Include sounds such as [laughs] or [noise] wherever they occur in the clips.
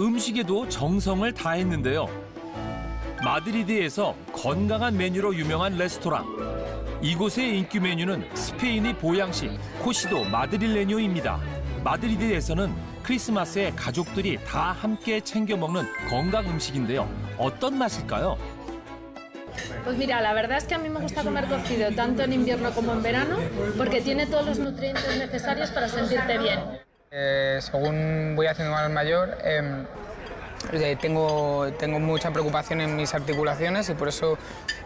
음식에도 정성을 다했는데요. 마드리드에서 건강한 메뉴로 유명한 레스토랑. 이곳의 인기 메뉴는 스페인의 보양식 코시도 마드릴레뇨입니다. 마드리드에서는 크리스마스에 가족들이 다 함께 챙겨 먹는 건강 음식인데요. 어떤 맛일까요? Pues mira, la verdad es que a mí me gusta comer cocido tanto en invierno como en verano porque tiene todos los nutrientes necesarios para sentirte bien. Eh, según voy haciendo más mayor, eh, eh, tengo, tengo mucha preocupación en mis articulaciones y por eso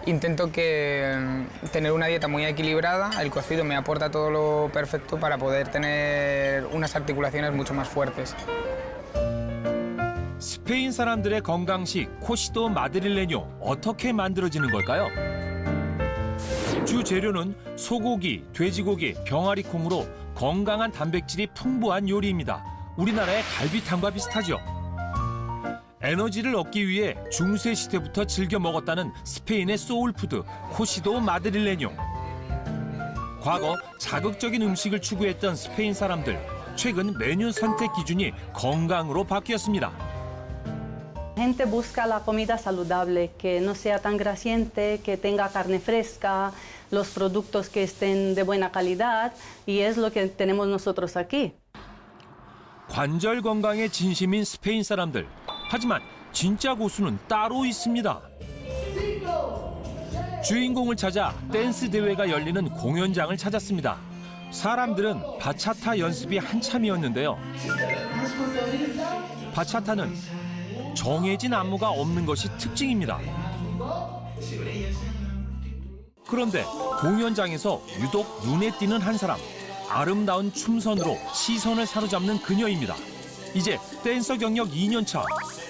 intento que mm, tener una dieta muy equilibrada. El cocido me aporta todo lo perfecto para poder tener unas articulaciones mucho más fuertes. 스페인 사람들의 건강식 코시도 마드릴레뇨 어떻게 만들어지는 걸까요? 주 재료는 소고기, 돼지고기, 병아리 콩으로 건강한 단백질이 풍부한 요리입니다. 우리나라의 갈비탕과 비슷하죠. 에너지를 얻기 위해 중세 시대부터 즐겨 먹었다는 스페인의 소울푸드 코시도 마드릴레뇨. 과거 자극적인 음식을 추구했던 스페인 사람들 최근 메뉴 선택 기준이 건강으로 바뀌었습니다. Gente busca la comida saludable, que no sea tan grasiente, que tenga carne fresca, los productos que estén de buena calidad y es lo que tenemos nosotros aquí. 관절 건강에 진심인 스페인 사람들. 하지만 진짜 고수는 따로 있습니다. 주인공을 찾아 댄스 대회가 열리는 공연장을 찾았습니다. 사람들은 바차타 연습이 한참이었는데요. 바차타는 정해진 안무가 없는 것이 특징입니다. 그런데 공연장에서 유독 눈에 띄는 한 사람. 아름다운 춤선으로 시선을 사로잡는 그녀입니다. 이제 댄서 경력 2년 차.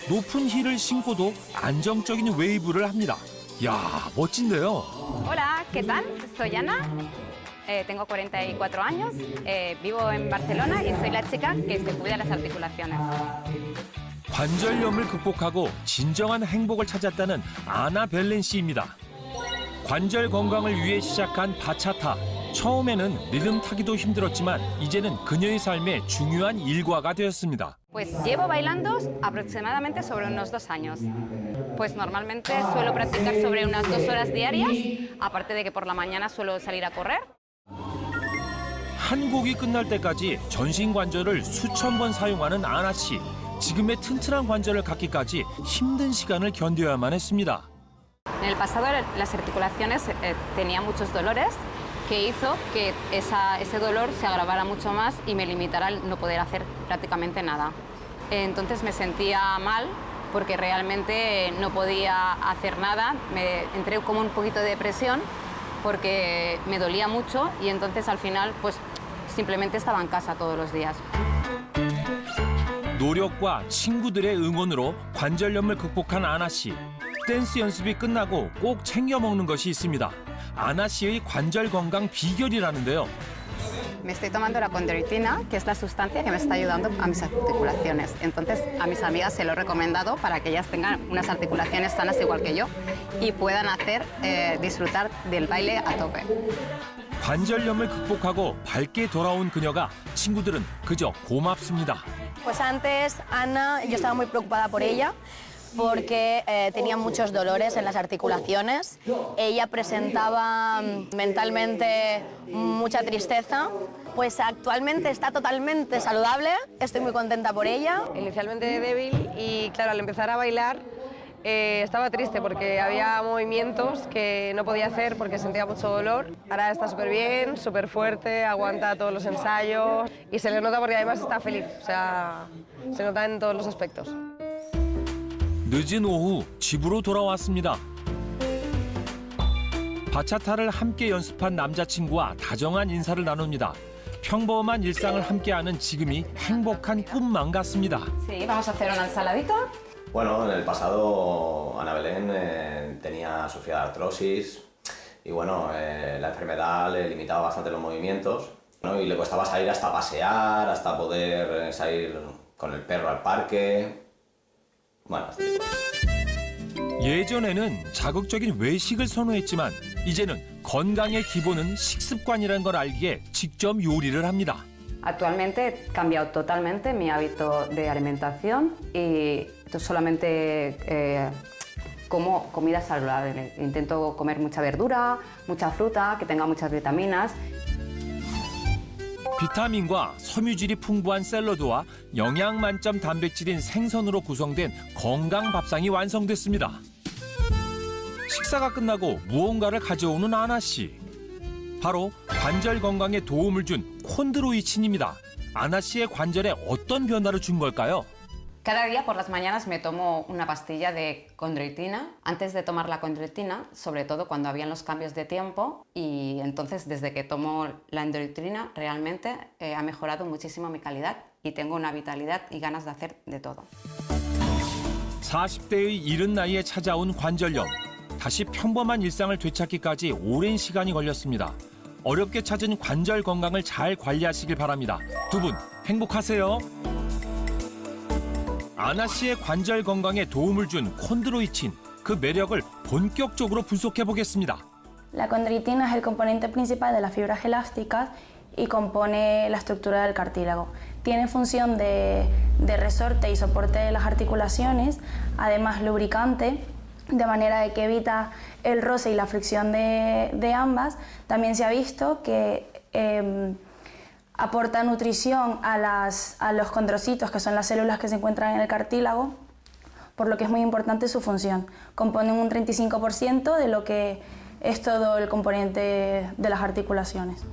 높은 힐을 신고도 안정적인 웨이브를 합니다. 야 멋진데요. Hola, ¿qué tal? Soy Ana, eh, tengo 44 años, eh, vivo en Barcelona y soy la chica que se cuida las articulaciones. 관절염을 극복하고 진정한 행복을 찾았다는 아나 벨렌 씨입니다. 관절 건강을 위해 시작한 바차타. 처음에는 리듬 타기도 힘들었지만 이제는 그녀의 삶의 중요한 일과가 되었습니다. Pues llevo bailando aproximadamente sobre unos dos años. Pues normalmente suelo practicar sobre unas dos horas diarias, aparte de que por la mañana suelo salir a correr. 한 곡이 끝날 때까지 전신 관절을 수천 번 사용하는 아나 씨. 지금의 튼튼한 관절을 갖기까지 힘든 시간을 견뎌야만 했습니다. En el pasado las articulaciones eh, tenía muchos dolores que hizo que esa- ese dolor se agravara mucho más y me limitara al no poder hacer prácticamente nada. Entonces me sentía mal porque realmente no podía hacer nada, me entré como un poquito de depresión porque me dolía mucho y entonces al final pues simplemente estaba en casa todos los días. 노력과 친구들의 응원으로 관절염을 극복한 아나 씨. 댄스 연습이 끝나고 꼭 챙겨 먹는 것이 있습니다. 아나 씨의 관절 건강 비결이라는데요. Me estoy tomando la condroitina, que es la sustancia que me está ayudando a mis articulaciones. Entonces, a mis amigas se lo he recomendado para que ellas tengan unas articulaciones sanas igual que yo y puedan hacer, eh, disfrutar del baile a tope. 관절염을 극복하고 밝게 돌아온 그녀가 친구들은 그저 고맙습니다. Pues antes Ana, yo estaba muy preocupada por ella porque eh, tenía muchos dolores en las articulaciones. Ella presentaba mm, mentalmente mucha tristeza. Pues actualmente está totalmente saludable, estoy muy contenta por ella. inicialmente débil y claro, al empezar a bailar eh, estaba triste porque había movimientos que no podía hacer porque sentía mucho dolor. Ahora está súper bien, súper fuerte, aguanta todos los ensayos y se le nota porque además está feliz, o sea, se nota en todos los aspectos. 늦은 오후 집으로 돌아왔습니다. 바차타를 함께 연습한 남자친구와 다정한 인사를 나눕니다. 평범한 일상을 함께하는 지금이 행복한 꿈만 같습니다. Sí, vamos a hacer una ensaladita. Bueno, en el pasado Ana Belén eh, tenía de artrosis y bueno, eh, la enfermedad le limitaba bastante los movimientos ¿no? y le costaba salir hasta pasear, hasta poder eh, salir con el perro al parque. Bueno, este. 예전에는 자극적인 외식을 선호했지만 이제는 건강의 기본은 식습관이라는 걸 알기에 직접 요리를 합니다. Actualmente he cambiado totalmente mi hábito de alimentación y solamente eh, como comida saludable. Intento comer mucha verdura, mucha fruta, que tenga muchas vitaminas 비타민과 섬유질이 풍부한 샐러드와 영양 만점 단백질인 생선으로 구성된 건강 밥상이 완성됐습니다. 식사가 끝나고 무언가를 가져오는 아나 씨. 바로 관절 건강에 도움을 준 콘드로이친입니다. 아나 씨의 관절에 어떤 변화를 준 걸까요? Cada día por las mañanas me tomo una pastilla de condroitina. Antes de tomar la condroitina, sobre todo cuando habían los cambios de tiempo, y entonces desde que tomo la endroitina realmente eh, ha mejorado muchísimo mi calidad y tengo una vitalidad y ganas de hacer de todo. 40대의 이른 나이에 찾아온 관절염. 다시 평범한 일상을 되찾기까지 오랜 시간이 걸렸습니다. 어렵게 찾은 관절 건강을 잘 관리하시길 바랍니다. 두 분 행복하세요. 아나 씨의 관절 건강에 도움을 준 콘드로이친. 그 매력을 본격적으로 분석해 보겠습니다. La condritina es el componente principal de las fibras elásticas y compone la estructura del cartílago. Tiene función de, de resorte y soporte de las articulaciones, además lubricante, de manera de que evita el roce y la fricción de, de ambas. También se ha visto que eh, aporta nutrición a, las, a los condrocitos, que son las células que se encuentran en el cartílago, por lo que es muy importante su función. Componen un 35% de lo que es todo el componente de las articulaciones.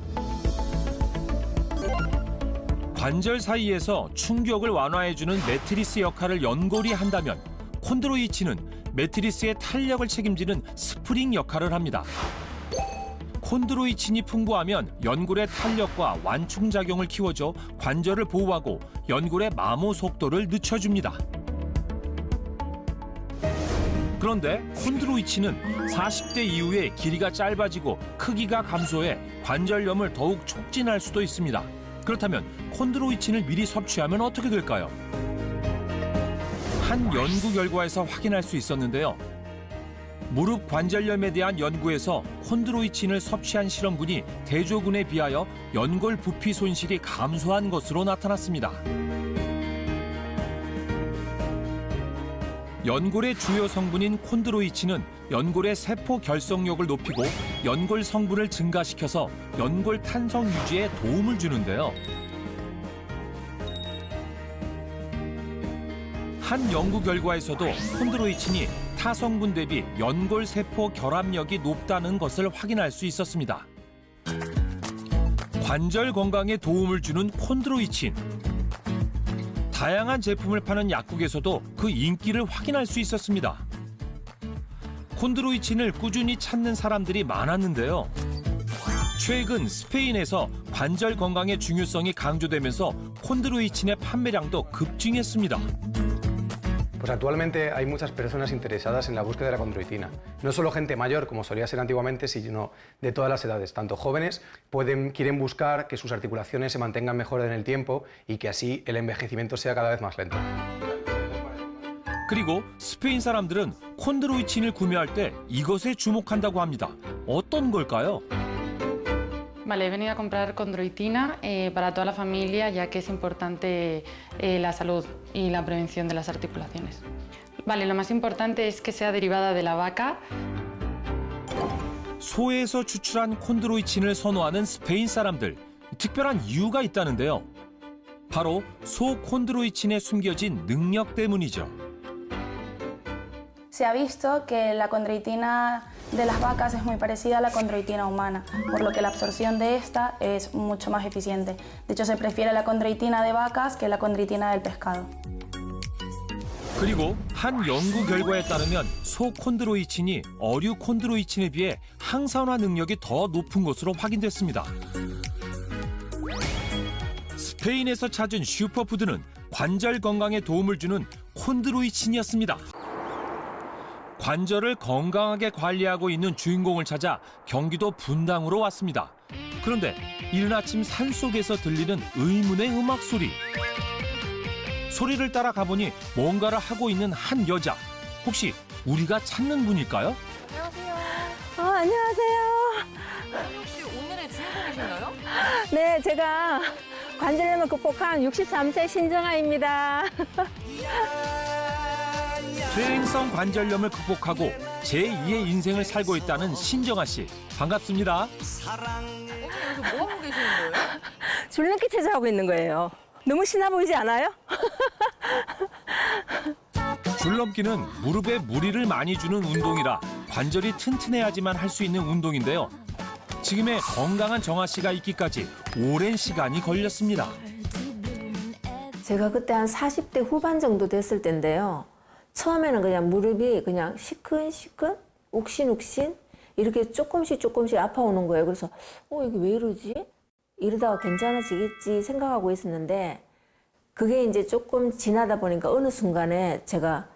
관절 사이에서 충격을 완화해주는 매트리스 역할을 연골이 한다면 콘드로이친은 매트리스의 탄력을 책임지는 스프링 역할을 합니다. 콘드로이친이 풍부하면 연골의 탄력과 완충 작용을 키워줘 관절을 보호하고 연골의 마모 속도를 늦춰줍니다. 그런데 콘드로이친은 40대 이후에 길이가 짧아지고 크기가 감소해 관절염을 더욱 촉진할 수도 있습니다. 그렇다면 콘드로이친을 미리 섭취하면 어떻게 될까요? 한 연구 결과에서 확인할 수 있었는데요. 무릎 관절염에 대한 연구에서 콘드로이친을 섭취한 실험군이 대조군에 비하여 연골 부피 손실이 감소한 것으로 나타났습니다. 연골의 주요 성분인 콘드로이친은 연골의 세포 결속력을 높이고 연골 성분을 증가시켜서 연골 탄성 유지에 도움을 주는데요. 한 연구 결과에서도 콘드로이친이 타 성분 대비 연골 세포 결합력이 높다는 것을 확인할 수 있었습니다. 관절 건강에 도움을 주는 콘드로이친. 다양한 제품을 파는 약국에서도 그 인기를 확인할 수 있었습니다. 콘드로이친을 꾸준히 찾는 사람들이 많았는데요. 최근 스페인에서 관절 건강의 중요성이 강조되면서 콘드로이친의 판매량도 급증했습니다. Pues actualmente hay muchas personas interesadas en la búsqueda de la condroitina. No solo gente mayor, como solía ser antiguamente, sino de todas las edades. Tanto jóvenes pueden, quieren buscar que sus articulaciones se mantengan mejor en el tiempo y que así el envejecimiento sea cada vez más lento. 그리고 스페인 사람들은 콘드로이친을 구매할 때 이것에 주목한다고 합니다. 어떤 걸까요? Vale, he venido a comprar condroitina eh, para toda la familia ya que es importante eh, la salud y la prevención de las articulaciones. Vale, lo más importante es que sea derivada de la vaca. 소에서 추출한 콘드로이친을 선호하는 스페인 사람들. 특별한 이유가 있다는데요. 바로 소 콘드로이친에 숨겨진 능력 때문이죠. Se ha visto que la condroitina de las vacas es muy parecida a la condroitina humana, por lo que la absorción de esta es mucho más eficiente. De hecho, se prefiere la condroitina de vacas que la condroitina del pescado. 그리고 한 연구 결과에 따르면 소 콘드로이친이 어류 콘드로이친에 비해 항산화 능력이 더 높은 것으로 확인됐습니다. 스페인에서 찾은 슈퍼푸드는 관절 건강에 도움을 주는 콘드로이친이었습니다. 관절을 건강하게 관리하고 있는 주인공을 찾아 경기도 분당으로 왔습니다. 그런데 이른 아침 산 속에서 들리는 의문의 음악 소리. 소리를 따라 가보니 뭔가를 하고 있는 한 여자. 혹시 우리가 찾는 분일까요? 어, 안녕하세요. 혹시 오늘의 주인공이신가요? 네, 제가 관절염을 극복한 63세 신정아입니다. 퇴행성 관절염을 극복하고 제2의 인생을 살고 있다는 신정아 씨. 반갑습니다. 뭐 하고 계시는 거예요? [laughs] 줄넘기 체조하고 있는 거예요. 너무 신나 보이지 않아요? [laughs] 줄넘기는 무릎에 무리를 많이 주는 운동이라 관절이 튼튼해야지만 할 수 있는 운동인데요. 지금의 건강한 정아 씨가 있기까지 오랜 시간이 걸렸습니다. 제가 그때 한 40대 후반 정도 됐을 때인데요. 처음에는 그냥 무릎이 그냥 시큰시큰, 욱신욱신 이렇게 조금씩 조금씩 아파오는 거예요. 그래서 어 이게 왜 이러지? 이러다가 괜찮아지겠지 생각하고 있었는데 그게 이제 조금 지나다 보니까 어느 순간에 제가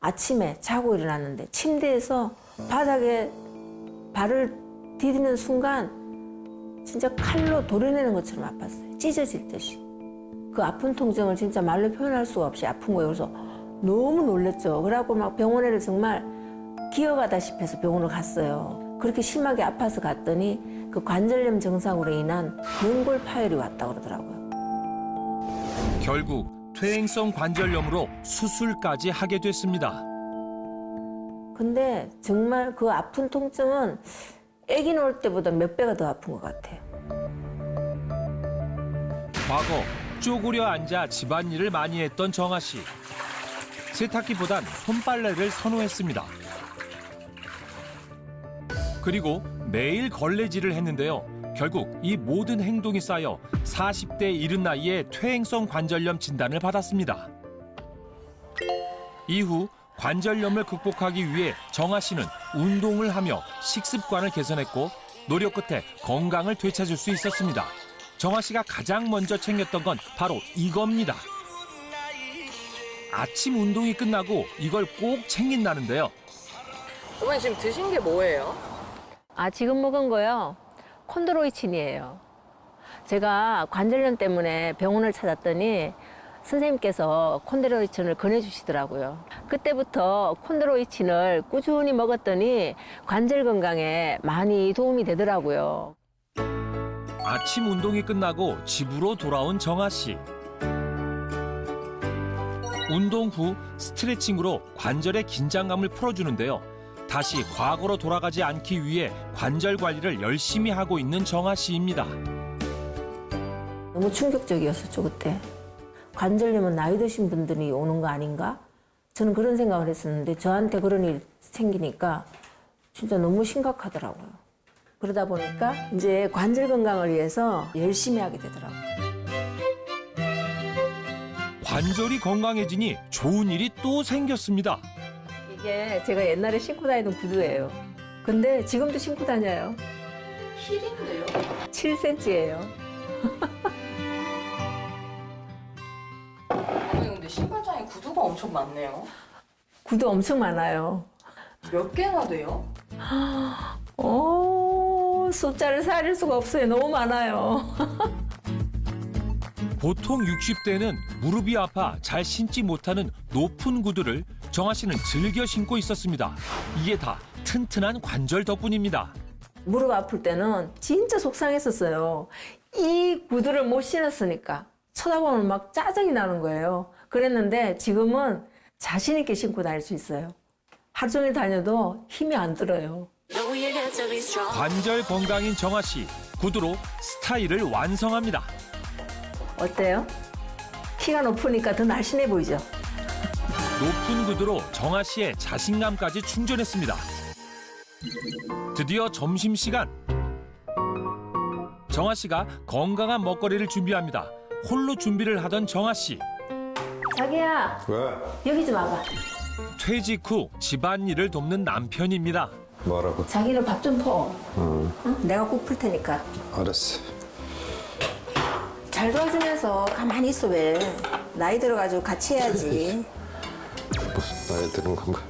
아침에 자고 일어났는데 침대에서 바닥에 발을 디디는 순간 진짜 칼로 도려내는 것처럼 아팠어요. 찢어질 듯이. 그 아픈 통증을 진짜 말로 표현할 수가 없이 아픈 거예요. 그래서 너무 놀랬죠. 그래갖고 막 병원에를 정말 기어가다시피 해서 병원을 갔어요. 그렇게 심하게 아파서 갔더니 그 관절염 증상으로 인한 몽골 파열이 왔다 그러더라고요. 결국 퇴행성 관절염으로 수술까지 하게 됐습니다. 근데 정말 그 아픈 통증은 아기 낳을 때보다 몇 배가 더 아픈 것 같아요. 과거 쪼그려 앉아 집안일을 많이 했던 정아 씨. 세탁기보단 손빨래를 선호했습니다. 그리고 매일 걸레질을 했는데요. 결국 이 모든 행동이 쌓여 40대 이른 나이에 퇴행성 관절염 진단을 받았습니다. 이후 관절염을 극복하기 위해 정아 씨는 운동을 하며 식습관을 개선했고 노력 끝에 건강을 되찾을 수 있었습니다. 정아 씨가 가장 먼저 챙겼던 건 바로 이겁니다. 아침 운동이 끝나고 이걸 꼭 챙긴다는데요. 어머니 지금 드신 게 뭐예요? 아, 지금 먹은 거요? 콘드로이친이에요. 제가 관절염 때문에 병원을 찾았더니 선생님께서 콘드로이친을 권해주시더라고요. 그때부터 콘드로이친을 꾸준히 먹었더니 관절 건강에 많이 도움이 되더라고요. 아침 운동이 끝나고 집으로 돌아온 정아 씨. 운동 후 스트레칭으로 관절의 긴장감을 풀어주는데요. 다시 과거로 돌아가지 않기 위해 관절 관리를 열심히 하고 있는 정아 씨입니다. 너무 충격적이었었죠, 그때. 관절염은 나이 드신 분들이 오는 거 아닌가? 저는 그런 생각을 했었는데 저한테 그런 일이 생기니까 진짜 너무 심각하더라고요. 그러다 보니까 이제 관절 건강을 위해서 열심히 하게 되더라고요. 관절이 건강해지니 좋은 일이 또 생겼습니다. 이게 제가 옛날에 신고 다니던 구두예요. 근데 지금도 신고 다녀요. 힐인데요? 7cm예요. 어머니 근데 신발장에 구두가 엄청 많네요. 구두 엄청 많아요. 몇 개나 돼요? 오, 숫자를 살릴 수가 없어요. 너무 많아요. [laughs] 보통 60대는 무릎이 아파 잘 신지 못하는 높은 구두를 정아 씨는 즐겨 신고 있었습니다. 이게 다 튼튼한 관절 덕분입니다. 무릎 아플 때는 진짜 속상했었어요. 이 구두를 못 신었으니까 쳐다보면 막 짜증이 나는 거예요. 그랬는데 지금은 자신 있게 신고 다닐 수 있어요. 하루 종일 다녀도 힘이 안 들어요. 관절 건강인 정아 씨 구두로 스타일을 완성합니다. 어때요? 키가 높으니까 더 날씬해 보이죠? 높은 구두로 정아 씨의 자신감까지 충전했습니다. 드디어 점심 시간. 정아 씨가 건강한 먹거리를 준비합니다. 홀로 준비를 하던 정아 씨. 자기야, 왜? 여기 좀 와봐. 퇴직 후 집안일을 돕는 남편입니다. 뭐라고? 자기는 밥 좀 퍼. 어, 응? 내가 꼭 풀 테니까. 알았어. 잘 도와주면서 가만히 있어 왜. 나이 들어가지고 같이 해야지. 무슨 나이 드는 건가?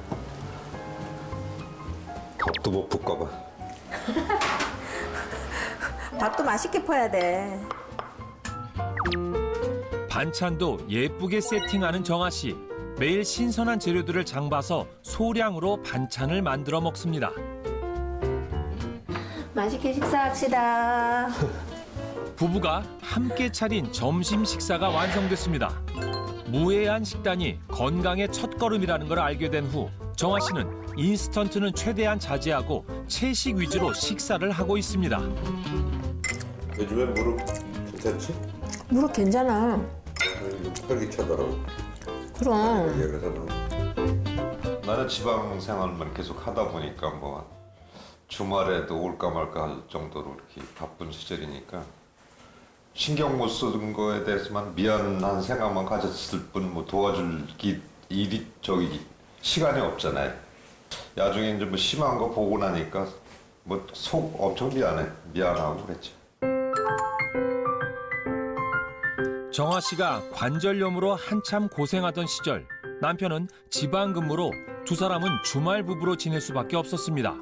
밥도 못 붓까 봐. [laughs] 밥도 맛있게 퍼야 돼. 반찬도 예쁘게 세팅하는 정아 씨. 매일 신선한 재료들을 장봐서 소량으로 반찬을 만들어 먹습니다. 맛있게 식사합시다. [laughs] 부부가 함께 차린 점심 식사가 완성됐습니다. 무해한 식단이 건강의 첫걸음이라는 걸 알게 된 후 정아 씨는 인스턴트는 최대한 자제하고 채식 위주로 식사를 하고 있습니다. 요즘에 무릎 괜찮지? 무릎 괜찮아. 활기차더라고. 그럼. 예, 그래서 난- 나는 지방 생활만 계속 하다 보니까 뭐 주말에도 올까 말까 할 정도로 이렇게 바쁜 시절이니까 신경 못 쓰는 거에 대해서만 미안한 생각만 가졌을 뿐 뭐 도와줄 기, 일이 저기 시간이 없잖아요. 나중에 이제 뭐 심한 거 보고 나니까 뭐 속 엄청 미안해 미안하고 그랬죠. 정아 씨가 관절염으로 한참 고생하던 시절 남편은 지방 근무로 두 사람은 주말 부부로 지낼 수밖에 없었습니다.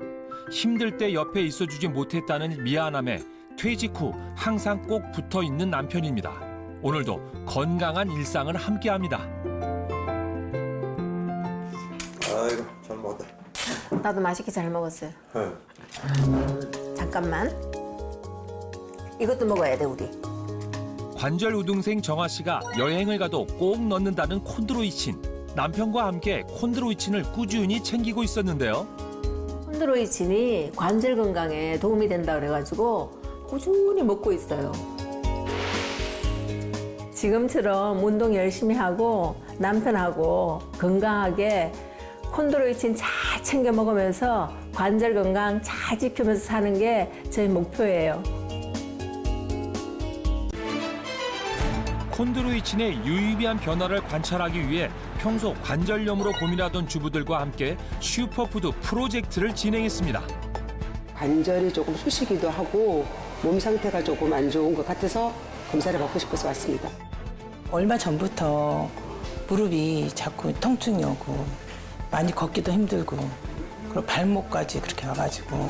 힘들 때 옆에 있어주지 못했다는 미안함에 퇴직 후 항상 꼭 붙어 있는 남편입니다. 오늘도 건강한 일상을 함께 합니다. 아이고 잘 먹었다. 나도 맛있게 잘 먹었어요. 잠깐만. 이것도 먹어야 돼 우리. 관절 우등생 정아 씨가 여행을 가도 꼭 넣는다는 콘드로이친. 남편과 함께 콘드로이친을 꾸준히 챙기고 있었는데요. 콘드로이친이 관절 건강에 도움이 된다 그래가지고 꾸준히 먹고 있어요. 지금처럼 운동 열심히 하고 남편하고 건강하게 콘드로이친 잘 챙겨 먹으면서 관절 건강 잘 지키면서 사는 게 저희 목표예요. 콘드로이친의 유의미한 변화를 관찰하기 위해 평소 관절염으로 고민하던 주부들과 함께 슈퍼푸드 프로젝트를 진행했습니다. 관절이 조금 쑤시기도 하고 몸 상태가 조금 안 좋은 것 같아서 검사를 받고 싶어서 왔습니다. 얼마 전부터 무릎이 자꾸 통증이 오고 많이 걷기도 힘들고 그리고 발목까지 그렇게 와가지고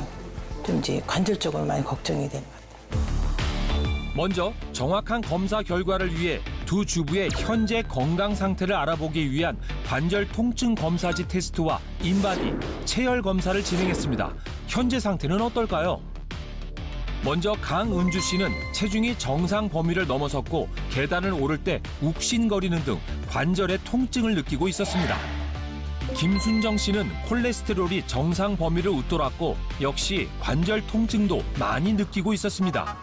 좀 이제 관절 쪽으로 많이 걱정이 되는 것 먼저 정확한 검사 결과를 위해 두 주부의 현재 건강 상태를 알아보기 위한 관절 통증 검사지 테스트와 인바디, 체열 검사를 진행했습니다. 현재 상태는 어떨까요? 먼저 강은주 씨는 체중이 정상 범위를 넘어섰고 계단을 오를 때 욱신거리는 등 관절의 통증을 느끼고 있었습니다. 김순정 씨는 콜레스테롤이 정상 범위를 웃돌았고 역시 관절 통증도 많이 느끼고 있었습니다.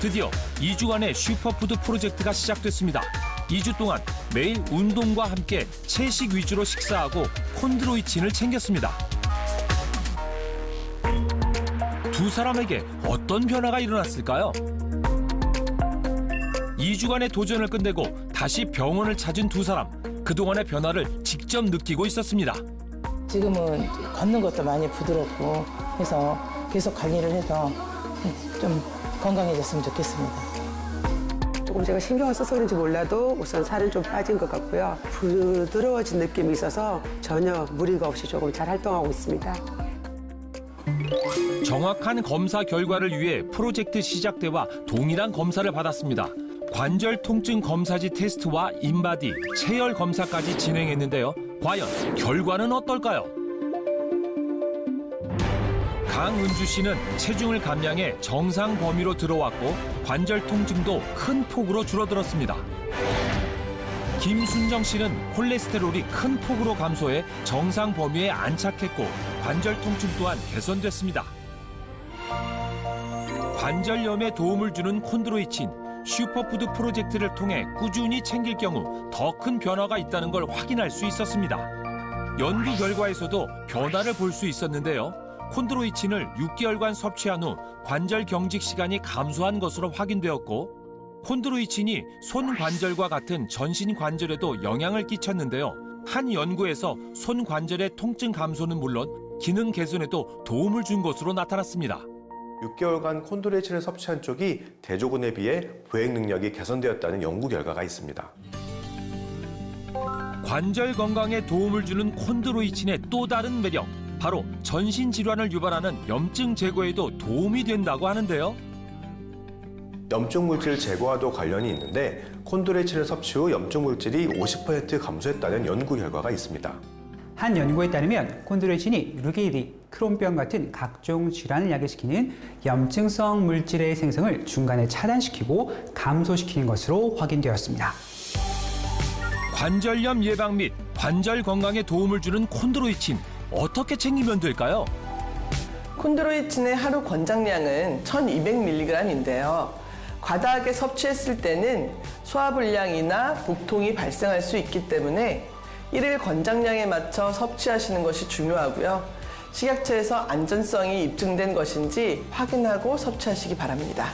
드디어 2주간의 슈퍼푸드 프로젝트가 시작됐습니다. 2주 동안 매일 운동과 함께 채식 위주로 식사하고 콘드로이친을 챙겼습니다. 두 사람에게 어떤 변화가 일어났을까요? 2주간의 도전을 끝내고 다시 병원을 찾은 두 사람. 그동안의 변화를 직접 느끼고 있었습니다. 지금은 걷는 것도 많이 부드럽고 해서 계속 관리를 해서 좀 건강해졌으면 좋겠습니다. 조금 제가 신경을 써서 그런지 몰라도 우선 살은 좀 빠진 것 같고요. 부드러워진 느낌이 있어서 전혀 무리가 없이 조금 잘 활동하고 있습니다. 정확한 검사 결과를 위해 프로젝트 시작 때와 동일한 검사를 받았습니다. 관절 통증 검사지 테스트와 인바디, 체열 검사까지 진행했는데요. 과연 결과는 어떨까요? 강은주 씨는 체중을 감량해 정상 범위로 들어왔고 관절 통증도 큰 폭으로 줄어들었습니다. 김순정 씨는 콜레스테롤이 큰 폭으로 감소해 정상 범위에 안착했고 관절 통증 또한 개선됐습니다. 관절염에 도움을 주는 콘드로이친 슈퍼푸드 프로젝트를 통해 꾸준히 챙길 경우 더 큰 변화가 있다는 걸 확인할 수 있었습니다. 연구 결과에서도 변화를 볼 수 있었는데요. 콘드로이친을 6개월간 섭취한 후 관절 경직 시간이 감소한 것으로 확인되었고 콘드로이친이 손 관절과 같은 전신 관절에도 영향을 끼쳤는데요. 한 연구에서 손 관절의 통증 감소는 물론 기능 개선에도 도움을 준 것으로 나타났습니다. 6개월간 콘드로이친을 섭취한 쪽이 대조군에 비해 보행 능력이 개선되었다는 연구 결과가 있습니다. 관절 건강에 도움을 주는 콘드로이친의 또 다른 매력 바로 전신 질환을 유발하는 염증 제거에도 도움이 된다고 하는데요. 염증 물질 제거와도 관련이 있는데 콘드로이친을 섭취 후 염증 물질이 50% 감소했다는 연구 결과가 있습니다. 한 연구에 따르면 콘드로이친이 루게리, 크론병 같은 각종 질환을 야기시키는 염증성 물질의 생성을 중간에 차단시키고 감소시키는 것으로 확인되었습니다. 관절염 예방 및 관절 건강에 도움을 주는 콘드로이친 어떻게 챙기면 될까요? 콘드로이친의 하루 권장량은 1200mg인데요. 과다하게 섭취했을 때는 소화불량이나 복통이 발생할 수 있기 때문에 일일 권장량에 맞춰 섭취하시는 것이 중요하고요. 식약처에서 안전성이 입증된 것인지 확인하고 섭취하시기 바랍니다.